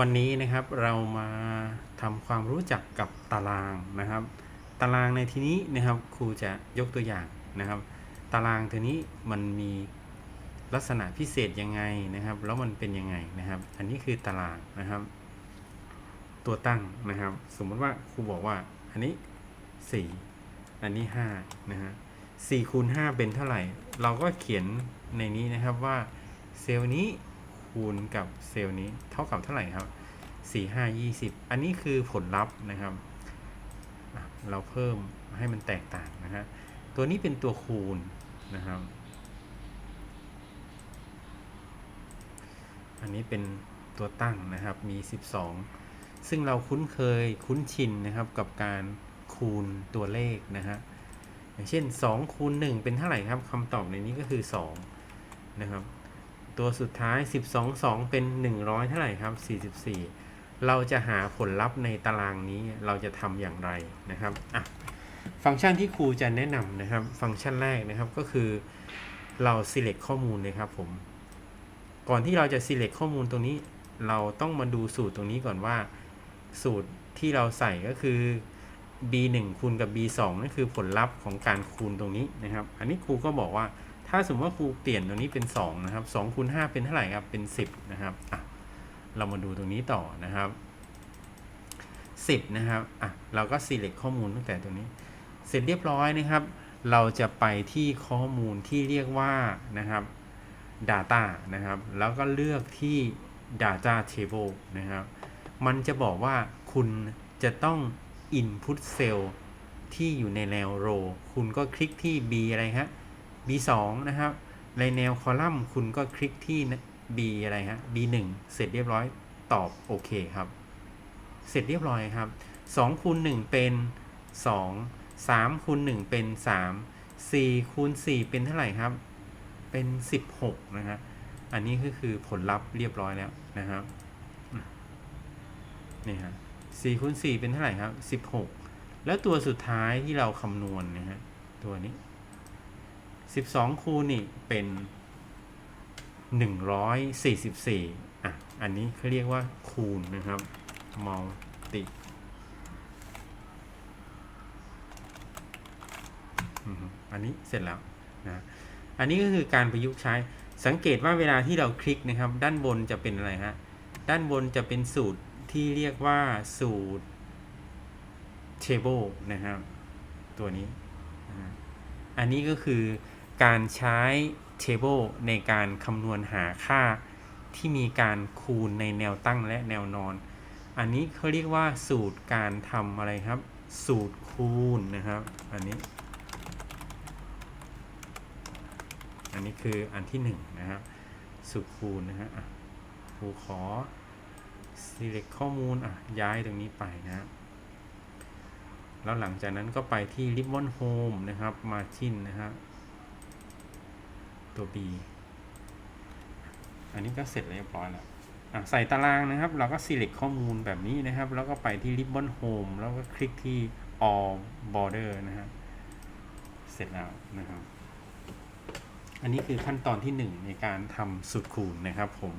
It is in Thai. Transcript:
วันนี้นะครับเรามาทำความรู้จักกับตารางนะครับ ตารางในที่นี้นะครับครูจะยกตัวอย่างนะครับ ตารางตัวนี้มันมีลักษณะพิเศษยังไงนะครับ แล้วมันเป็นยังไงนะครับ อันนี้คือตารางนะครับ ตัวตั้งนะครับ สมมติว่าครูบอกว่า อันนี้ 4 อันนี้5นะฮะ4คูณ5เป็นเท่าไหร่ เราก็เขียนในนี้นะครับว่าเซลล์นี้ คูณกับเซลล์นี้เท่ากับเท่าไหร่ครับ 4 5 20 อันนี้คือผลลัพธ์นะครับ เราเพิ่มให้มันแตกต่างนะฮะตัวนี้เป็นตัวคูณนะครับ อันนี้เป็นตัวตั้งนะครับมี 12 ซึ่งเราคุ้นเคยคุ้นชินนะครับกับการคูณตัวเลขนะฮะอย่างเช่น2คูณ1เป็นเท่าไหร่ครับคำตอบในนี้ก็คือ2นะครับ ตัวสุดท้าย 12 2 เป็น 100 เท่าไหร่ครับ 44 เราจะหาผลลัพธ์ในตารางนี้เราจะทำอย่างไรนะครับอะฟังก์ชันที่ครูจะแนะนำนะครับ ฟังก์ชันแรกนะครับก็คือเรา select ข้อมูลเลยครับผม ก่อนที่เราจะ select ข้อมูลตรงนี้ เราต้องมาดูสูตรตรงนี้ก่อนว่า สูตรที่เราใส่ก็คือ b 1คูณกับ b 2นั่นคือผลลัพธ์ของการคูณตรงนี้นะครับ อันนี้ครูก็บอกว่า ถ้าสมมติว่าครูเปลี่ยนตรงนี้เป็น2นะครับ2คูณ5เป็นเท่าไหร่ครับ เป็น 10 นะครับอะเรามาดูตรงนี้ต่อนะครับ 10 นะครับอะเราก็ select ข้อมูลตั้งแต่ตรงนี้ เสร็จเรียบร้อยนะครับ เราจะไปที่ข้อมูลที่เรียกว่านะครับ Data นะครับ แล้วก็เลือกที่ Data Table นะครับ มันจะบอกว่าคุณจะต้อง Input Cell ที่อยู่ในแนว row คุณก็คลิกที่ B อะไรฮะ B 2 นะครับในแนวคอลัมน์คุณก็คลิกที่ B อะไรฮะ B 1 เสร็จเรียบร้อยตอบโอเคครับ เสร็จเรียบร้อยครับ2คูณ1เป็น 2 3คูณ1เป็น 3 4คูณ4เป็นเท่าไหร่ครับ เป็น 16 นะครับอันนี้ก็คือผลลัพธ์เรียบร้อยแล้วนะครับนี่ฮะ4คูณ4เป็นเท่าไหร่ครับ 16 แล้วตัวสุดท้ายที่เราคำนวณนะฮะตัวนี้ 12 คูณนี่เป็น 144 อะ อันนี้เขาเรียกว่าคูณนะครับ multi อันนี้เสร็จแล้วนะ อันนี้ก็คือการประยุกต์ใช้ สังเกตว่าเวลาที่เราคลิกนะครับ ด้านบนจะเป็นอะไรฮะ ด้านบนจะเป็นสูตรที่เรียกว่าสูตร table นะครับ ตัวนี้ อันนี้ก็คือ การใช้ table ในการคำนวณหาค่าที่มีการคูณในแนวตั้งและแนวนอน อันนี้เขาเรียกว่าสูตรการทำอะไรครับ สูตรคูณนะครับ อันนี้ อันนี้คืออันที่หนึ่งนะครับ สูตรคูณนะฮะครูขอ select ข้อมูลอะย้ายตรงนี้ไปนะฮะแล้วหลังจากนั้นก็ไปที่ ribbon home นะครับ margin นะครับ ตัว B อันนี้ก็เสร็จเรียบร้อยแล้วใส่ตารางนะครับ เราก็ select ข้อมูลแบบนี้นะครับ แล้วก็ไปที่ ribbon home แล้วก็คลิกที่ all border นะฮะเสร็จแล้วนะครับ อันนี้คือขั้นตอนที่ 1 ในการทำสูตรคูณนะครับผม